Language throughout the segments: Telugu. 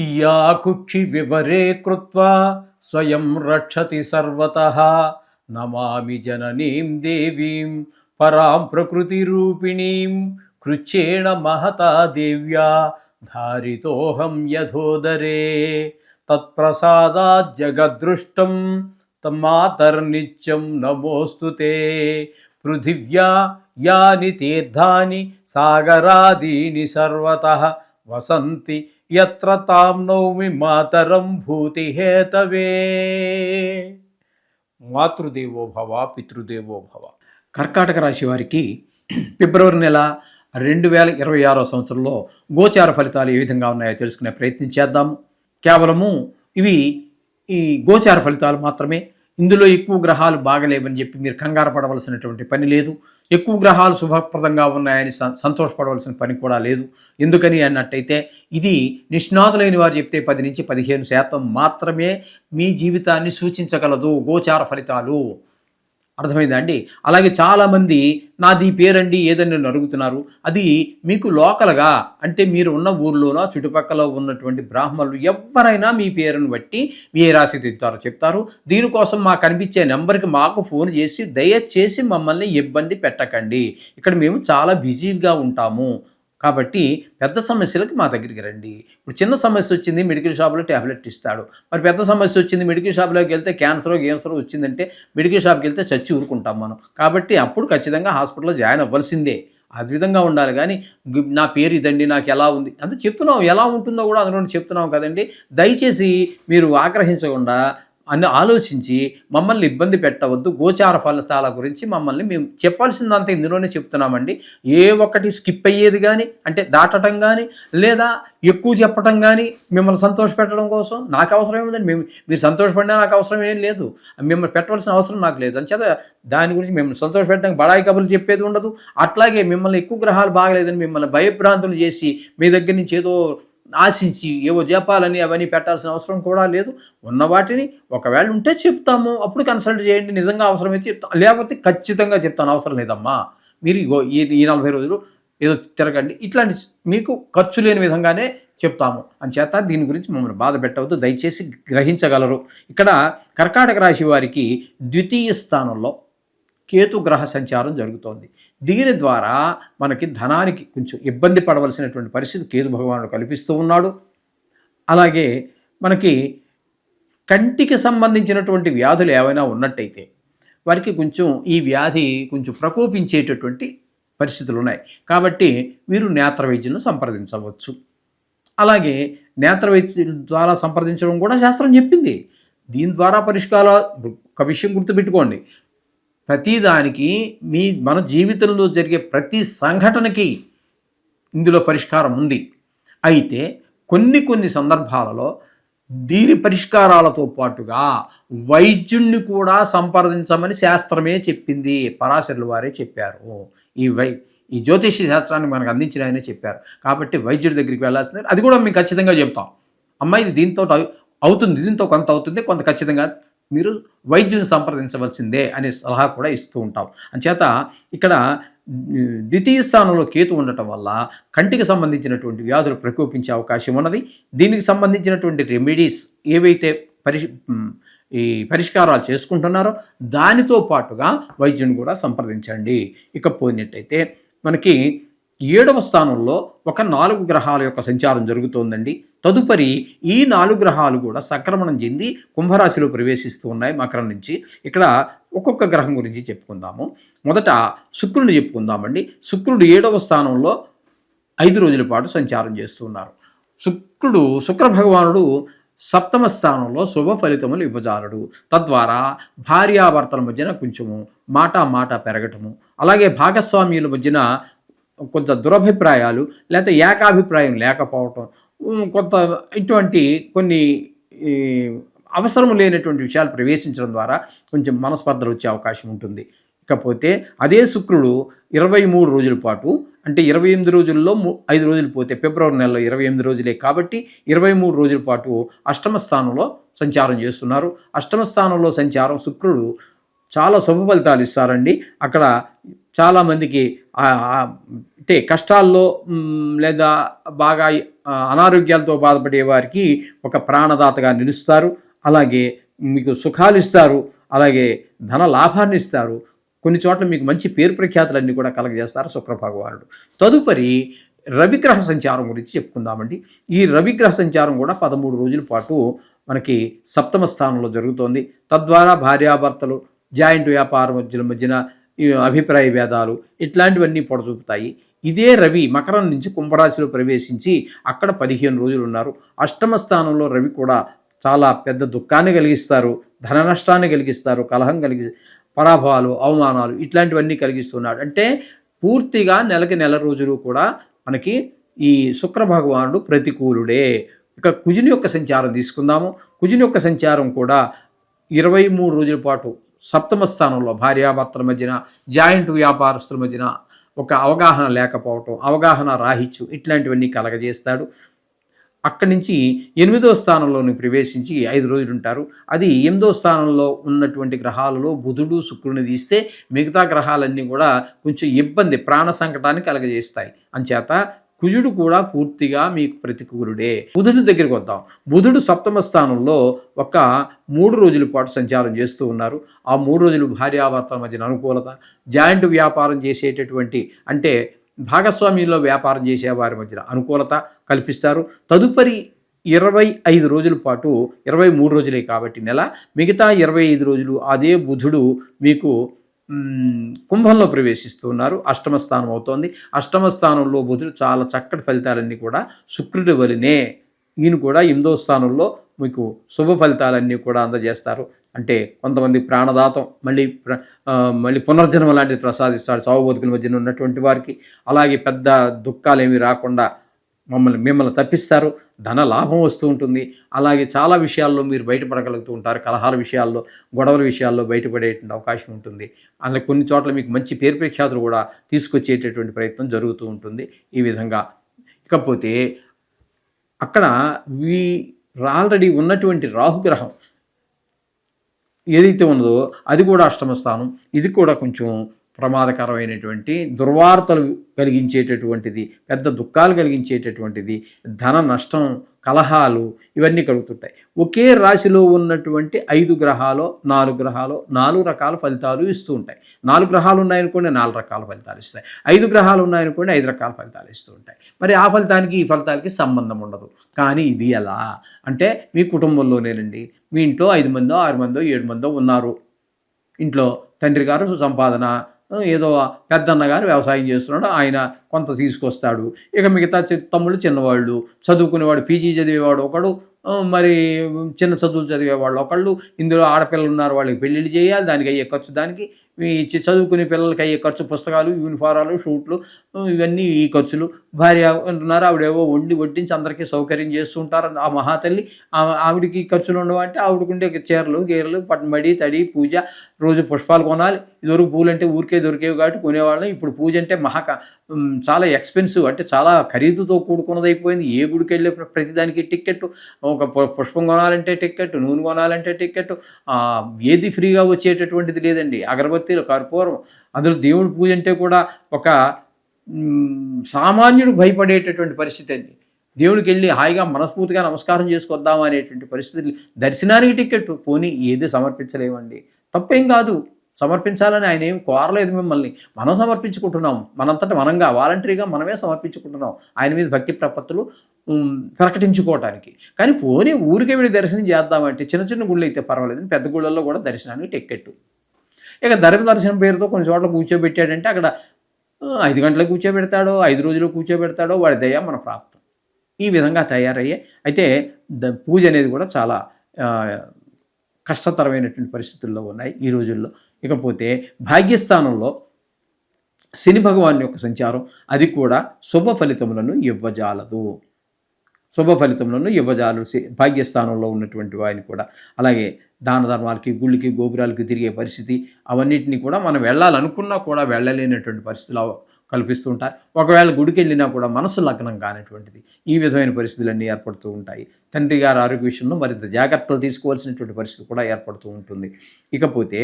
ఇయాకుక్షి వివరే కృత్వా స్వయం రక్షతి సర్వతః. నమామి జననీం దేవీం పరాం ప్రకృతిరూపిణీం కృచ్యేణ మహతా దేవ్యా ధారితోహం యథోదరే. తత్ప్రసాదాజ్జగదృష్టం తమాతర్నిత్యం నమోऽस्तु ते పృథివ్యా యాని తీర్థాని సాగరాదీని సర్వతః. వసంతి యత్ర తాం నౌమి మాతరం భూతి హేతవే మాతృదేవో భవ పితృదేవో భవ కర్కాటక రాశి వారికి ఫిబ్రవరి నెల రెండు వేల ఇరవై ఆరో సంవత్సరంలో గోచార ఫలితాలు ఏ విధంగా ఉన్నాయో తెలుసుకునే ప్రయత్నం చేద్దాము కేవలము ఇవి ఈ గోచార ఫలితాలు మాత్రమే. ఇందులో ఎక్కువ గ్రహాలు బాగలేవని చెప్పి మీరు కంగారు పడవలసినటువంటి పని లేదు. ఎక్కువ గ్రహాలు శుభప్రదంగా ఉన్నాయని సంతోషపడవలసిన పని కూడా లేదు. ఎందుకని అన్నట్టయితే ఇది నిష్ణాతులైన వారు చెప్తే పది నుంచి పదిహేను శాతం మాత్రమే మీ జీవితాన్ని సూచించగలదు. గోచార ఫలితాలు. అర్థమైందా అండి? అలాగే చాలామంది నాది పేరండి ఏదని నన్ను అడుగుతున్నారు. అది మీకు లోకల్గా అంటే మీరు ఉన్న ఊర్లోనో చుట్టుపక్కల ఉన్నటువంటి బ్రాహ్మణులు ఎవరైనా మీ పేరును బట్టి మీ ఏ రాశి తింటారో చెప్తారు. దీనికోసం మాకు కనిపించే నెంబర్కి మాకు ఫోన్ చేసి దయచేసి మమ్మల్ని ఇబ్బంది పెట్టకండి. ఇక్కడ మేము చాలా బిజీగా ఉంటాము. కాబట్టి పెద్ద సమస్యలకి మా దగ్గరికి రండి. ఇప్పుడు చిన్న సమస్య వచ్చింది మెడికల్ షాప్లో ట్యాబ్లెట్ ఇస్తాడు. మరి పెద్ద సమస్య వచ్చింది మెడికల్ షాప్లోకి వెళ్తే క్యాన్సర్ క్యాన్సర్ వచ్చిందంటే మెడికల్ షాప్కి వెళ్తే చచ్చి ఊరుకుంటాం మనం. కాబట్టి అప్పుడు ఖచ్చితంగా హాస్పిటల్లో జాయిన్ అవ్వాల్సిందే. ఆ విధంగా ఉండాలి కానీ నా పేరు ఇదండి నాకు ఎలా ఉంది? అంతే చెప్తున్నాం ఎలా ఉంటుందో కూడా అందులో చెప్తున్నాం కదండి. దయచేసి మీరు ఆగ్రహించకుండా అని ఆలోచించి మమ్మల్ని ఇబ్బంది పెట్టవద్దు గోచార ఫలితాల గురించి మమ్మల్ని మేము చెప్పాల్సిందంతా ఇందులోనే చెప్తున్నామండి. ఏ ఒక్కటి స్కిప్ అయ్యేది కానీ అంటే దాటడం కానీ లేదా ఎక్కువ చెప్పడం కానీ మిమ్మల్ని సంతోషపెట్టడం కోసం నాకు అవసరం ఏముందండి? మేము మీరు సంతోషపడినా నాకు అవసరం ఏం లేదు. మిమ్మల్ని పెట్టవలసిన అవసరం నాకు లేదు. అంచేత దాని గురించి మిమ్మల్ని సంతోషపెట్టడానికి బడాయి కబుర్లు చెప్పేది ఉండదు. అట్లాగే మిమ్మల్ని ఎక్కువ గ్రహాలు బాగలేదని మిమ్మల్ని భయభ్రాంతులు చేసి మీ దగ్గర నుంచి ఏదో ఆశించి ఏవో జపాలని అవన్నీ పెట్టాల్సిన అవసరం కూడా లేదు. ఉన్న వాటిని ఒకవేళ ఉంటే చెప్తాము. అప్పుడు కన్సల్ట్ చేయండి. నిజంగా అవసరమైతే చెప్తాం లేకపోతే ఖచ్చితంగా చెప్తాను. అవసరం లేదమ్మా. మీరు ఇగో ఈ ఈ నలభై రోజులు ఏదో తిరగండి. ఇట్లాంటి మీకు ఖర్చు లేని విధంగానే చెప్తాము. అంచేత దీని గురించి మమ్మల్ని బాధ పెట్టవద్దు. దయచేసి గ్రహించగలరు. ఇక్కడ కర్కాటక రాశి వారికి ద్వితీయ స్థానంలో కేతు గ్రహ సంచారం జరుగుతోంది. దీని ద్వారా మనకి ధనానికి కొంచెం ఇబ్బంది పడవలసినటువంటి పరిస్థితి కేతు భగవానుడు కల్పిస్తూ ఉన్నాడు. అలాగే మనకి కంటికి సంబంధించినటువంటి వ్యాధులు ఏవైనా ఉన్నట్టయితే వారికి కొంచెం ఈ వ్యాధి కొంచెం ప్రకోపించేటటువంటి పరిస్థితులు ఉన్నాయి. కాబట్టి మీరు నేత్ర వైద్యులను సంప్రదించవచ్చు. అలాగే నేత్ర వైద్యుల ద్వారా సంప్రదించడం కూడా శాస్త్రం చెప్పింది. దీని ద్వారా పరిష్కార ఒక విషయం గుర్తుపెట్టుకోండి. ప్రతిదానికి మీ మన జీవితంలో జరిగే ప్రతి సంఘటనకి ఇందులో పరిష్కారం ఉంది. అయితే కొన్ని కొన్ని సందర్భాలలో దీని పరిష్కారాలతో పాటుగా వైద్యుణ్ణి కూడా సంప్రదించమని శాస్త్రమే చెప్పింది. పరాశరుల వారే చెప్పారు. ఈ వై ఈ జ్యోతిష శాస్త్రాన్ని మనకు అందించిన ఆయనే చెప్పారు. కాబట్టి వైద్యుడి దగ్గరికి వెళ్ళాల్సింది అది కూడా మేము ఖచ్చితంగా చెప్తాం. అమ్మాయి ఇది దీంతో అవు- అవుతుంది. దీంతో కొంత అవుతుంది కొంత ఖచ్చితంగా మీరు వైద్యుని సంప్రదించవలసిందే అనే సలహా కూడా ఇస్తూ ఉంటాం. అంచేత ఇక్కడ ద్వితీయ స్థానంలో కేతు ఉండటం వల్ల కంటికి సంబంధించినటువంటి వ్యాధులు ప్రకోపించే అవకాశం ఉన్నది. దీనికి సంబంధించినటువంటి రెమెడీస్ ఏవైతే పరిష్ ఈ పరిష్కారాలు చేసుకుంటున్నారో దానితో పాటుగా వైద్యుని కూడా సంప్రదించండి. ఇక పోయినట్టయితే మనకి ఏడవ స్థానంలో ఒక నాలుగు గ్రహాల యొక్క సంచారం జరుగుతోందండి. తదుపరి ఈ నాలుగు గ్రహాలు కూడా సంక్రమణం చెంది కుంభరాశిలో ప్రవేశిస్తూ ఉన్నాయి మకరం నుంచి. ఇక్కడ ఒక్కొక్క గ్రహం గురించి చెప్పుకుందాము. మొదట శుక్రుడిని చెప్పుకుందామండి. శుక్రుడు ఏడవ స్థానంలో ఐదు రోజుల పాటు సంచారం చేస్తున్నారు శుక్రుడు శుక్ర భగవానుడు సప్తమ స్థానంలో శుభ ఫలితములు ఇవ్వజాలడు. తద్వారా భార్యాభర్తల మధ్యన కొంచెము మాట మాట పెరగటము అలాగే భాగస్వామ్యుల మధ్యన కొంత దురభిప్రాయాలు లేకపోతే ఏకాభిప్రాయం లేకపోవటం కొంత ఇటువంటి కొన్ని అవసరం లేనటువంటి విషయాలు ప్రవేశించడం ద్వారా కొంచెం మనస్పర్ధలు వచ్చే అవకాశం ఉంటుంది. ఇకపోతే అదే శుక్రుడు ఇరవై మూడు రోజుల పాటు అంటే ఇరవై ఎనిమిది రోజుల్లో ఐదు రోజులు పోతే ఫిబ్రవరి నెలలో ఇరవై ఎనిమిది రోజులే కాబట్టి ఇరవై మూడు రోజుల పాటు అష్టమ స్థానంలో సంచారం చేస్తున్నారు. అష్టమ స్థానంలో సంచారం శుక్రుడు చాలా శుభ ఫలితాలు ఇస్తారండి. అక్కడ చాలామందికి అంటే కష్టాల్లో లేదా బాగా అనారోగ్యాలతో బాధపడే వారికి ఒక ప్రాణదాతగా నిలుస్తారు. అలాగే మీకు సుఖాలు ఇస్తారు. అలాగే ధన లాభాన్ని ఇస్తారు. కొన్ని చోట్ల మీకు మంచి పేరు ప్రఖ్యాతులన్నీ కూడా కలగజేస్తారు శుక్ర భగవానుడు తదుపరి రవిగ్రహ సంచారం గురించి చెప్పుకుందామండి. ఈ రవిగ్రహ సంచారం కూడా పదమూడు రోజుల పాటు మనకి సప్తమ స్థానంలో జరుగుతోంది. తద్వారా భార్యాభర్తలు జాయింట్ వ్యాపారం మధ్యల మధ్యన అభిప్రాయ భేదాలు ఇట్లాంటివన్నీ పొడచూపుతాయి ఇదే రవి మకరం నుంచి కుంభరాశిలో ప్రవేశించి అక్కడ పదిహేను రోజులు ఉన్నారు. అష్టమ స్థానంలో రవి కూడా చాలా పెద్ద దుఃఖాన్ని కలిగిస్తారు ధన నష్టాన్ని కలిగిస్తారు కలహం కలిగి పరాభవాలు అవమానాలు ఇట్లాంటివన్నీ కలిగిస్తున్నాడు. అంటే పూర్తిగా నెలకి నెల రోజులు కూడా మనకి ఈ శుక్ర భగవానుడు ప్రతికూలుడే. ఇక కుజుని యొక్క సంచారం తీసుకుందాము. కుజుని యొక్క సంచారం కూడా ఇరవై మూడు రోజుల పాటు సప్తమ స్థానంలో భార్యాభర్తల మధ్యన జాయింట్ వ్యాపారస్తుల మధ్యన ఒక అవగాహన లేకపోవటం అవగాహన రాహిత్యం ఇట్లాంటివన్నీ కలగజేస్తాడు. అక్కడి నుంచి ఎనిమిదో స్థానంలోని ప్రవేశించి ఐదు రోజులు ఉంటారు అది ఎనిమిదో స్థానంలో ఉన్నటువంటి గ్రహాలలో బుధుడు శుక్రుని తీస్తే మిగతా గ్రహాలన్నీ కూడా కొంచెం ఇబ్బంది ప్రాణ సంకటాన్ని కలగజేస్తాయి. అంచేత కుజుడు కూడా పూర్తిగా మీకు ప్రతికూలుడే. బుధుడి దగ్గరికి వద్దాం. బుధుడు సప్తమ స్థానంలో ఒక మూడు రోజుల పాటు సంచారం చేస్తూ ఉన్నారు. ఆ మూడు రోజులు భార్యాభర్తల మధ్యన అనుకూలత జాయింట్ వ్యాపారం చేసేటటువంటి అంటే భాగస్వామ్యంలో వ్యాపారం చేసే వారి మధ్యన అనుకూలత కల్పిస్తారు. తదుపరి ఇరవై ఐదు రోజుల పాటు ఇరవై మూడు రోజులే కాబట్టి నెల మిగతా ఇరవై ఐదు రోజులు అదే బుధుడు మీకు కుంభంలో ప్రవేశిస్తూ ఉన్నారు. అష్టమ స్థానం అవుతోంది. అష్టమ స్థానంలో బుధుడు చాలా చక్కటి ఫలితాలన్నీ కూడా శుక్రుడి వలినే ఈయన కూడా ఎనిమిదో స్థానంలో మీకు శుభ ఫలితాలన్నీ కూడా అందజేస్తారు. అంటే కొంతమంది ప్రాణదాతం మళ్ళీ మళ్ళీ పునర్జన్మ లాంటిది ప్రసాదిస్తాడు సాగు బతుకుల మధ్యన ఉన్నటువంటి వారికి. అలాగే పెద్ద దుఃఖాలు ఏమీ రాకుండా మమ్మల్ని మిమ్మల్ని తప్పిస్తారు ధన లాభం వస్తూ ఉంటుంది. అలాగే చాలా విషయాల్లో మీరు బయటపడగలుగుతూ ఉంటారు. కలహాల విషయాల్లో గొడవల విషయాల్లో బయటపడేటువంటి అవకాశం ఉంటుంది. అలా కొన్ని చోట్ల మీకు మంచి పేరు ప్రఖ్యాతులు కూడా తీసుకొచ్చేటటువంటి ప్రయత్నం జరుగుతూ ఉంటుంది. ఈ విధంగా. ఇకపోతే అక్కడ వీ ఆల్రెడీ ఉన్నటువంటి రాహుగ్రహం ఏదైతే ఉన్నదో అది కూడా అష్టమ స్థానం. ఇది కూడా కొంచెం ప్రమాదకరమైనటువంటి దుర్వార్తలు కలిగించేటటువంటిది పెద్ద దుఃఖాలు కలిగించేటటువంటిది ధన నష్టం కలహాలు ఇవన్నీ కలుగుతుంటాయి. ఒకే రాశిలో ఉన్నటువంటి ఐదు గ్రహాలు నాలుగు గ్రహాలు నాలుగు రకాల ఫలితాలు ఇస్తూ ఉంటాయి. నాలుగు గ్రహాలు ఉన్నాయనుకోండి నాలుగు రకాల ఫలితాలు ఇస్తాయి. ఐదు గ్రహాలు ఉన్నాయనుకోండి ఐదు రకాల ఫలితాలు ఇస్తూ ఉంటాయి. మరి ఆ ఫలితానికి ఈ ఫలితాలకి సంబంధం ఉండదు. కానీ ఇది ఎలా? అంటే మీ కుటుంబంలోనేనండి మీ ఇంట్లో ఐదు మందో ఆరు మందో ఏడు మందో ఉన్నారు. ఇంట్లో తండ్రి గారు సంపాదన ఏదో పెద్దన్న గారు వ్యవసాయం చేస్తున్నాడు ఆయన కొంత తీసుకొస్తాడు. ఇక మిగతా చి- తమ్ముళ్ళు చిన్నవాళ్ళు చదువుకునేవాడు పీజీ చదివేవాడు ఒకడు మరి చిన్న చదువులు చదివేవాళ్ళు ఒకళ్ళు ఇందులో ఆడపిల్లలు ఉన్నారు వాళ్ళకి పెళ్ళిళ్ళు చేయాలి దానికి అయ్యే ఖర్చు దానికి. ఈ చదువుకునే పిల్లలకి అయ్యే ఖర్చు పుస్తకాలు యూనిఫారాలు షూట్లు ఇవన్నీ ఈ ఖర్చులు. భార్య అంటున్నారు ఆవిడేవో వండి వడ్డించి అందరికీ సౌకర్యం చేస్తూ ఉంటారు. ఆ మహాతల్లి ఆవిడకి ఆవిడికి ఖర్చులు ఉండవంటే ఆవిడకుండే చీరలు గీరలు పట్టుబడి తడి పూజ రోజు పుష్పాలు కొనాలి. ఇదివరకు పూలు అంటే ఊరికే దొరికేవి కాబట్టి కొనేవాళ్ళం. ఇప్పుడు పూజ అంటే మహా చాలా ఎక్స్పెన్సివ్. అంటే చాలా ఖరీదుతో కూడుకున్నది అయిపోయింది ఏ గుడికి వెళ్ళే ప్రతిదానికి టికెట్ ఒక పు- పుష్పం కొనాలంటే టికెట్ నూనె కొనాలంటే టికెట్ ఏది ఫ్రీగా వచ్చేటటువంటిది లేదండి. అగరబత్తీలు కర్పూరం అందులో దేవుడి పూజ అంటే కూడా ఒక సామాన్యుడు భయపడేటటువంటి పరిస్థితి అండి. దేవుడికి వెళ్ళి హాయిగా మనస్ఫూర్తిగా నమస్కారం చేసుకొద్దాం అనేటువంటి పరిస్థితులు దర్శనానికి టికెట్ పోనీ ఏది సమర్పించలేమండి. తప్పేం కాదు. సమర్పించాలని ఆయన ఏం కోరలేదు మిమ్మల్ని. మనం సమర్పించుకుంటున్నాం. మనంతట మనంగా వాలంటరీగా మనమే సమర్పించుకుంటున్నాం. ఆయన మీద భక్తి ప్రపత్తులు ప్రకటించుకోవటానికి. కానీ పోనీ ఊరికే వెళ్ళి దర్శనం చేద్దామంటే చిన్న చిన్న గుళ్ళు అయితే పర్వాలేదు. పెద్ద గుళ్ళల్లో కూడా దర్శనానికి టిక్కెట్టు ఇక ధర్మ దర్శనం పేరుతో కొన్ని చోట్ల కూర్చోబెట్టాడంటే అక్కడ ఐదు గంటలకు కూర్చోబెడతాడో ఐదు రోజులు కూర్చోబెడతాడో వాడి దయ మన ప్రాప్తం. ఈ విధంగా తయారయ్యే అయితే ద పూజ అనేది కూడా చాలా కష్టతరమైనటువంటి పరిస్థితుల్లో ఉన్నాయి ఈ రోజుల్లో. ఇకపోతే భాగ్యస్థానంలో శని భగవాన్ యొక్క సంచారం అది కూడా శుభ ఫలితములను ఇవ్వజాలదు. శుభ ఫలితములను యువజాలు భాగ్యస్థానంలో ఉన్నటువంటి వారిని కూడా అలాగే దాన ధర్మాలకి గుళ్ళకి గోపురాలకి తిరిగే పరిస్థితి అవన్నిటిని కూడా మనం వెళ్ళాలనుకున్నా కూడా వెళ్ళలేనటువంటి పరిస్థితులు కల్పిస్తూ ఉంటాయి. ఒకవేళ గుడికి వెళ్ళినా కూడా మనసు లగ్నం కానటువంటిది. ఈ విధమైన పరిస్థితులన్నీ ఏర్పడుతూ ఉంటాయి. తండ్రి గారి ఆరోగ్య విషయంలో మరింత జాగ్రత్తలు తీసుకోవాల్సినటువంటి పరిస్థితి కూడా ఏర్పడుతూ ఉంటుంది. ఇకపోతే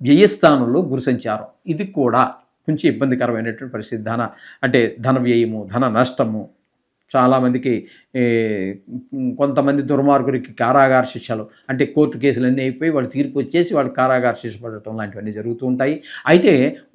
వ్యయస్థానంలో గురు సంచారం ఇది కూడా కొంచెం ఇబ్బందికరమైనటువంటి పరిస్థితి. ధన అంటే ధన వ్యయము ధన నష్టము చాలామందికి కొంతమంది దుర్మార్గుడికి కారాగార శిక్షలు అంటే కోర్టు కేసులు అన్నీ అయిపోయి వాళ్ళు తీర్పు వచ్చేసి వాళ్ళు కారాగార శిక్ష పడటం లాంటివన్నీ జరుగుతూ ఉంటాయి. అయితే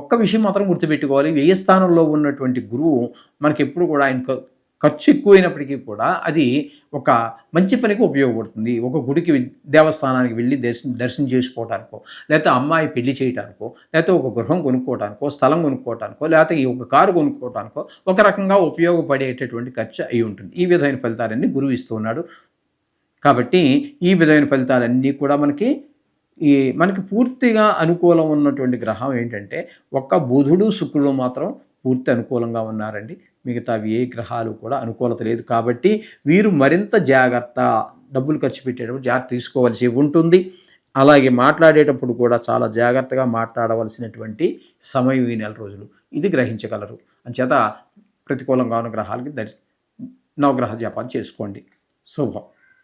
ఒక్క విషయం మాత్రం గుర్తుపెట్టుకోవాలి. వ్యయ స్థానంలో ఉన్నటువంటి గురువు మనకి ఎప్పుడు కూడా ఆయన ఖర్చు ఎక్కువైనప్పటికీ కూడా అది ఒక మంచి పనికి ఉపయోగపడుతుంది. ఒక గుడికి దేవస్థానానికి వెళ్ళి దర్శనం దర్శనం చేసుకోవటానికో లేకపోతే అమ్మాయి పెళ్ళి చేయటానికో లేకపోతే ఒక గృహం కొనుక్కోవటానికో స్థలం కొనుక్కోవటానికో లేకపోతే ఈ ఒక కారు కొనుక్కోవటానికో ఒక రకంగా ఉపయోగపడేటటువంటి ఖర్చు అయి ఉంటుంది. ఈ విధమైన ఫలితాలన్నీ గురువు ఇస్తూ ఉన్నాడు. కాబట్టి ఈ విధమైన ఫలితాలన్నీ కూడా మనకి ఈ మనకి పూర్తిగా అనుకూలం ఉన్నటువంటి గ్రహం ఏంటంటే ఒక్క బుధుడు శుక్రుడు మాత్రం పూర్తి అనుకూలంగా ఉన్నారండి. మిగతావి ఏ గ్రహాలు కూడా అనుకూలత లేదు. కాబట్టి వీరు మరింత జాగ్రత్త డబ్బులు ఖర్చు పెట్టేటప్పుడు జాగ్రత్త తీసుకోవాల్సి ఉంటుంది. అలాగే మాట్లాడేటప్పుడు కూడా చాలా జాగ్రత్తగా మాట్లాడవలసినటువంటి సమయం ఈ నెల రోజులు. ఇది గ్రహించగలరు. అంచేత ప్రతికూలంగా ఉన్న గ్రహాలకి దరి నవగ్రహ జపాలు చేసుకోండి. శుభం.